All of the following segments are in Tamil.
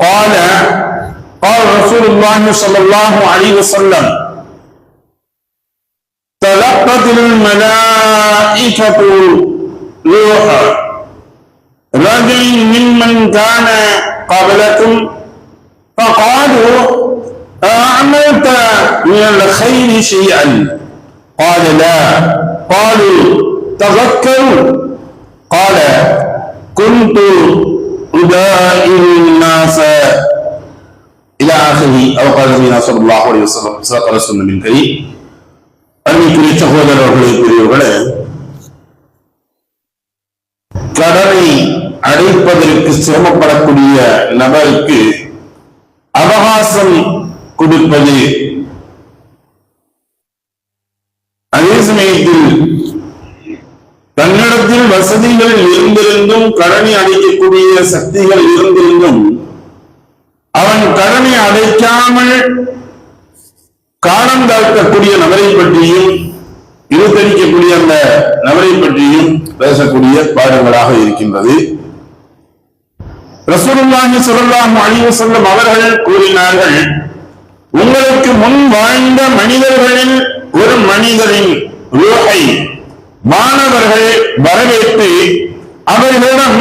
قال قال رسول الله صلى الله عليه وسلم تلقت الملائكة روحا. رجل ممن كان قبلكم فقالوا أعملت من الخير شيئا. قال لا. قالوا تذكروا قال كنت أدائر الناس إلى آخره أو قال نبينا صلى الله عليه وسلم صدق رسول من كريم அன்னைக்குரிய சகோதரர்களே பெரியவர்களே கடனை அடைப்பதற்கு சிரமப்படக்கூடிய நபருக்கு அவகாசம் கொடுப்பது அதே சமயத்தில் தன்னிடத்தில் வசதிகள் இருந்திருந்தும் கடனை அடைக்கக்கூடிய சக்திகள் இருந்திருந்தும் அவன் கடனை அடைக்காமல் காலம் தாழ்த்தக்கூடிய நபரை பற்றியும் இருத்தரிக்கக்கூடிய அந்த நபரை பற்றியும் பேசக்கூடிய பாடங்களாக இருக்கின்றது. ரசூலுல்லாஹி ஸல்லல்லாஹு அழிவு செல்லும் அவர்கள் கூறினார்கள் உங்களுக்கு முன் வாழ்ந்த மனிதர்களில் ஒரு மனிதரின் ரூஹை மாணவர்கள் வரவேற்று அவர்களிடம்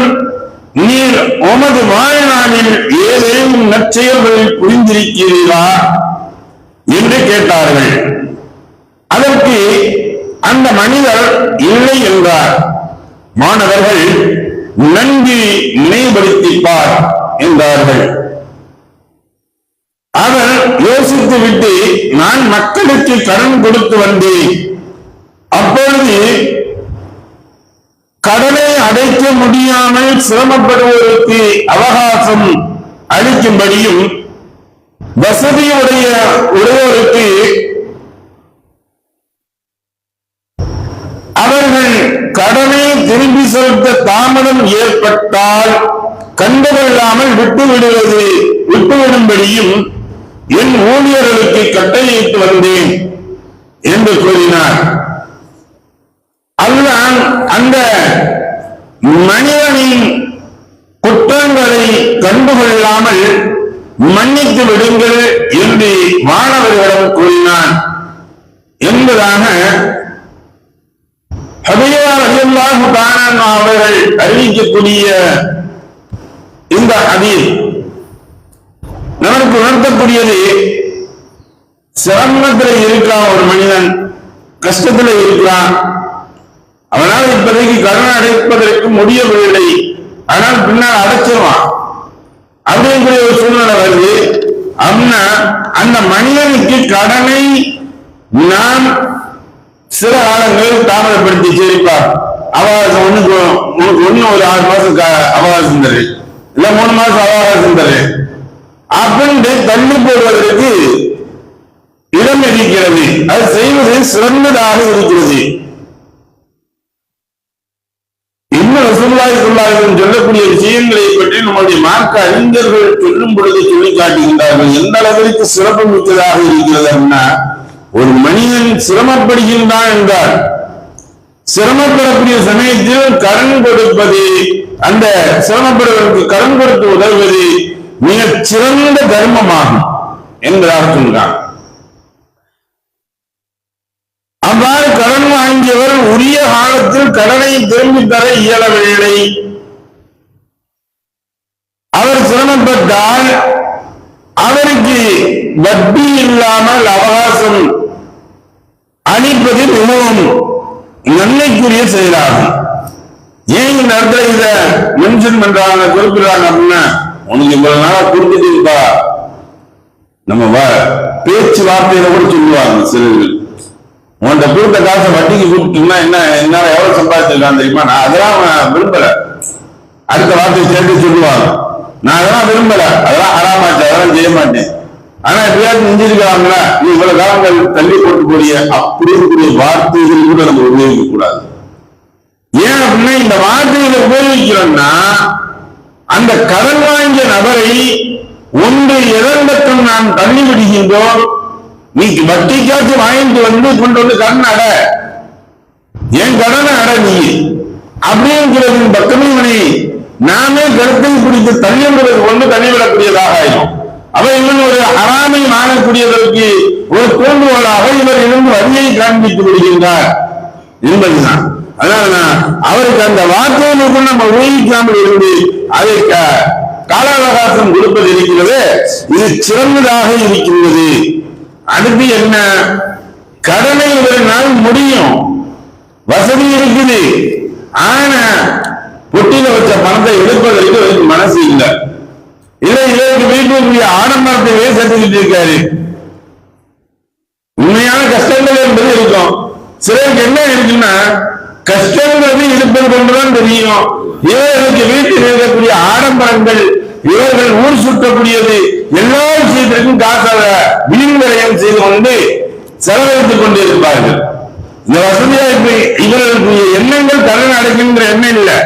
நீர் உமது வாழ்நாளில் ஏதேனும் நற்செயல்களில் புரிந்திருக்கிறீரா என்று கேட்டார்கள். அதற்கு அந்த மனிதர் இல்லை என்றார். மாணவர்கள் நன்கு நினைவுபடுத்திப்பார் என்றார்கள். அவர் யோசித்து விட்டு நான் மக்களுக்கு கடன் கொடுத்து வந்தேன். அப்பொழுது கடனை அடைக்க முடியாமல் சிரமப்படுவோருக்கு அவகாசம் அளிக்கும்படியும் வசதியுடைய உடையோருக்கு அவர்கள் கடனை திரும்பி செலுத்த தாமதம் ஏற்பட்டால் கண்டுகொள்ளாமல் விட்டு விடுவது விட்டுவிடும்படியும் என் ஊழியர்களுக்கு கட்டளையிட்டு வந்தேன் என்று கூறினார். அதுதான் அந்த மனிதனின் குற்றங்களை கண்டுகொள்ளாமல் மன்னித்து விடுங்கள் என்று மாணவர்களிடம் கூறினான். என்பதாக அவர்கள் அறிவிக்கக்கூடிய இந்த அதில் நமக்கு உணர்த்தக்கூடியது சிரமத்துல இருக்கிறான் ஒரு மனிதன் கஷ்டத்துல இருக்கிறான் அவனால் இப்போதைக்கு கடன் அடைப்பதற்கு முடியவில்லை. ஆனால் பின்னால் அடைச்சிருவான். அப்படிங்கிற ஒரு சூழ்நிலை வருது. அப்படின்னா அந்த மனிதனுக்கு கடனை நாம் சில காலங்கள் தாமதப்படுத்தி சரிப்பா அவகாசம் ஒண்ணுக்கு உனக்கு ஒண்ணு ஒரு ஆறு மாசம் க- அவகாசம் தரு. இல்ல மூணு மாசம் அவகாசம் தரு. அப்படின்ட்டு தள்ளி போடுவதற்கு இடம் இருக்கிறது அது செய்வது சிறந்ததாக இருக்கிறது. இன்னும் ரசூலுல்லாஹி சொல்லக்கூடிய விஷயங்களை பற்றி நம்முடைய மார்க்க அறிஞர்கள் சொல்லும் பொழுது சொல்லி காட்டுகின்றார்கள் எந்த அளவிற்கு சிறப்பு மிக்கதாக இருக்கிறது அப்படின்னா ஒரு மனிதன் சிரமப்படுகின்றான் என்றால் சிரமப்படக்கூடிய சமயத்தில் கடன் கொடுப்பது அந்த சிரமப்படுவதற்கு கடன் கொடுத்து உதவுவது மிகச் சிறந்த தர்மமாகும் என்றார் சொல்றான் அவ்வாறு கடன் வாங்கியவர் உரிய கடனை திரும்பி தர இயலவில்லை. அவர் சிரமப்பட்டால் அவருக்கு வட்டி இல்லாமல் அவகாசம் அளிப்பது மிகவும் நன்மைக்குரிய செயலாகும். ஏன் இந்த இடத்துல இத மென்ஷன் பண்றாங்க குறிப்பிடுறாங்க அப்படின்னா உனக்கு இவ்வளவு நாளா கொடுத்துட்டு நம்ம வ- பேச்சுவார்த்தையில கூட சொல்லுவாங்க சிலர்கள். உன்கிட்ட கொடுத்த காசை வட்டிக்கு கொடுத்தீங்கன்னா என்ன என்னால எவ்வளவு சம்பாதிச்சிருக்கான் தெரியுமா? நான் அதெல்லாம் அவன் விரும்பல. அடுத்த வார்த்தை சேர்த்து சொல்லுவாங்க நான் அதெல்லாம் விரும்பல. அதெல்லாம் ஹராமாச்சு அதெல்லாம் செய்ய மாட்டேன். ஆனா எப்படியாவது செஞ்சிருக்கலாம்ல நீ இவ்வளவு காலங்கள் தள்ளி போட்டு போறிய அப்படி இருக்கக்கூடிய வார்த்தைகள் கூட நம்ம உபயோகிக்க கூடாது ஏன் அப்படின்னா இந்த வார்த்தைகளை உபயோகிக்கிறோம்னா அந்த கடன் வாங்கிய நபரை ஒன்று எதன் பக்கம் நாம் தள்ளி விடுகின்றோம் நீ வட்டிக்காச்சும் வாங்கிட்டு வந்து கொண்டு வந்து கடன் அட என் கடனை அட நீ. அப்படிங்கிறதின் பக்கமே இவனை நாமே கருத்தை பிடித்து தள்ளிவிடுவது கொண்டு தள்ளிவிடக்கூடியதாக ஆயிடும். அவ இவன் ஒரு அறாமை மாறக்கூடியதற்கு ஒரு தூண்டுகோளாக இவர் இருந்து வரியை காண்பித்து விடுகின்றார் என்பதுதான். அதனால அவருக்கு அந்த வார்த்தைகளுக்கு நம்ம உபயோகிக்காமல் இருந்து அதை கால அவகாசம் கொடுப்பது இருக்கிறது. இது சிறந்ததாக இருக்கின்றது. அடுத்து என்ன? கடனை இவரால் முடியும். வசதி இருக்குது. ஆனா பொட்டியில வச்ச பணத்தை எடுப்பதற்கு அவருக்கு மனசு இல்லை. இல்லை இதற்கு வீட்டுக்குரிய ஆடம்பரத்தையே செஞ்சுக்கிட்டு இருக்காரு. உண்மையான கஷ்டங்கள் என்பது இருக்கும். சிலருக்கு என்ன இருக்குன்னா கஷ்டங்கிறது இருப்பது கொண்டுதான் தெரியும். இவர்களுக்கு வீட்டில் இருக்கக்கூடிய ஆடம்பரங்கள் இவர்கள் ஊர் சுட்டக்கூடியது எல்லா விஷயத்திற்கும் காசாக வீண் விரயம் செய்து கொண்டு செலவழித்துக் கொண்டு இருப்பார்கள் இந்த வசதியா இப்ப இவர்களுக்கு எண்ணங்கள் கடன் அடைக்கின்ற எண்ணம் இல்லை.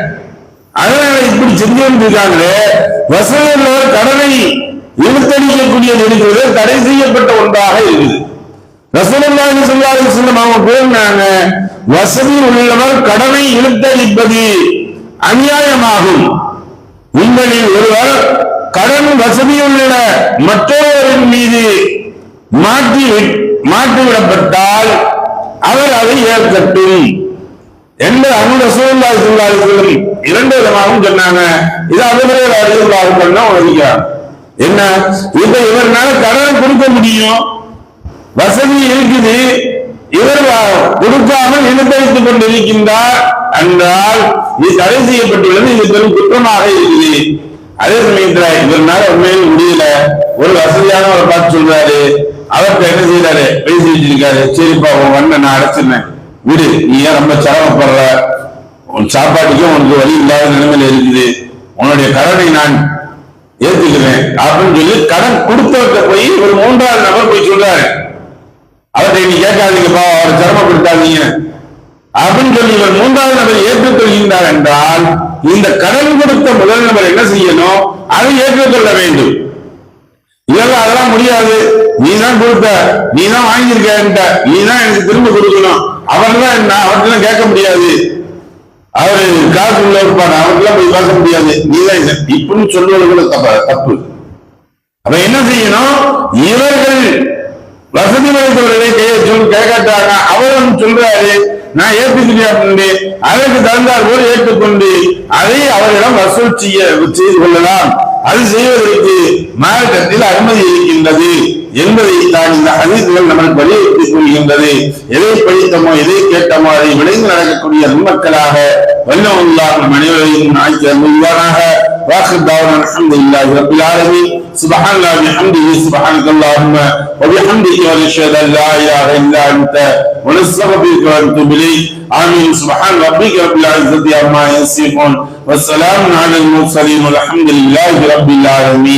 அதனால இப்படி செஞ்சு இருக்காங்களே வசதி உள்ளவர் கடனை இழுத்தடிக்கக்கூடியது இருக்கிறது தடை செய்யப்பட்ட ஒன்றாக இருக்குது. ரசூலுல்லாஹி ஸல்லல்லாஹு அலைஹி வஸல்லம் அவங்க கூறினாங்க வசதி உள்ளவர் கடனை இழுத்தடிப்பது அநியாயமாகும். உங்களில் ஒருவர் கடன் வசதியுள்ள மற்றொருவரின் மீது மாற்றி மாற்றிவிடப்பட்டால் அவர் அதை ஏற்கட்டும் என்று அவங்க சூழ்நிலை ஸல்லல்லாஹு இரண்டு விதமாகவும் சொன்னாங்க. இது அதுவரை ரசூலுல்லாஹி பண்ண உதவிக்கிறார் என்ன? இப்ப இவர்னால கடன் கொடுக்க முடியும். வசதி இருக்குது. இவர் கொடுக்காமல் இழுத்தடித்துக் கொண்டிருக்கின்றார் என்றால் இது தடை செய்யப்பட்டுள்ளது. இது பெரும் குற்றமாக இருக்குது. அதே சமயத்துல இவர்னால உண்மையில் முடியல. ஒரு வசதியானவரை பார்த்து சொல்றாரு. அவர்கிட்ட என்ன செய்யறாரு பேசி வச்சிருக்காரு. சரிப்பா உன் வண்ண நான் அடைச்சிருந்தேன் விடு நீ ஏன் ரொம்ப சிரமப்படுற? உன் சாப்பாட்டுக்கும் உனக்கு வழி இல்லாத நிலைமையில இருக்குது. உன்னுடைய கடனை நான் ஏத்துக்கிறேன். அப்படின்னு சொல்லி கடன் கொடுத்தவர்கிட்ட போய் ஒரு மூன்றாவது நபர் போய் சொல்றாரு. அவர்கிட்ட நீ கேட்காதீங்கப்பா அவர் சிரமப்படுத்தாதீங்க. அப்படின்னு சொல்லி இவர் மூன்றாவது நபர் ஏற்றுக்கொள்கின்றார் என்றால் இந்த கடன் கொடுத்த முதல் என்ன செய்யணும்? அதை ஏற்றுக்கொள்ள வேண்டும். இதெல்லாம் அதெல்லாம் முடியாது. நீ தான் கொடுத்த. நீ தான் வாங்கியிருக்க நீ தான் எனக்கு திரும்ப கொடுக்கணும். அவர் தான் என்ன? அவர்கிட்ட கேட்க முடியாது. அவரு காசு உள்ள இருப்பாரு. அவருக்கெல்லாம் போய் பேச முடியாது. நீ தான் இப்படின்னு சொல்லுவது கூட தப்ப- தப்பு. அப்ப என்ன செய்யணும்? இவர்கள் வசதி வாய்ந்தவர்களை சொல்லி கேட்காட்டாங்க அவரும் சொல்றாரு நான் ஏற்றுகிறேன் அதற்கு தகுந்தார் போல் ஏற்றுக்கொண்டு அதை அவரிடம் வசூல் செய்ய செய்து கொள்ளலாம். அது செய்வதற்கு மார்க்கத்தில் அனுமதி இருக்கின்றது என்பதை தான் இந்த ஹதீசுகள் நமக்கு வலியுறுத்தி கூறுகின்றது எதை படித்தமோ எதை கேட்டமோ அதை விளைந்து நடக்கக்கூடிய நன்மக்களாக வல்லமுல்லா நம் அனைவரையும் ஆக்கி அன்புள்ளாராக வாக்கு தாவரம் அலமது இல்லாஹி ரபில் ஆலமீன். سبحان الله بحمده سبحانك اللهم وبحمدك ونشهد أن لا إله إلا أنت ونستغفرك ونتوب إليك. آمين. سبحان ربك رب العزة عما يصفون والسلام على المرسلين والحمد لله رب العالمين.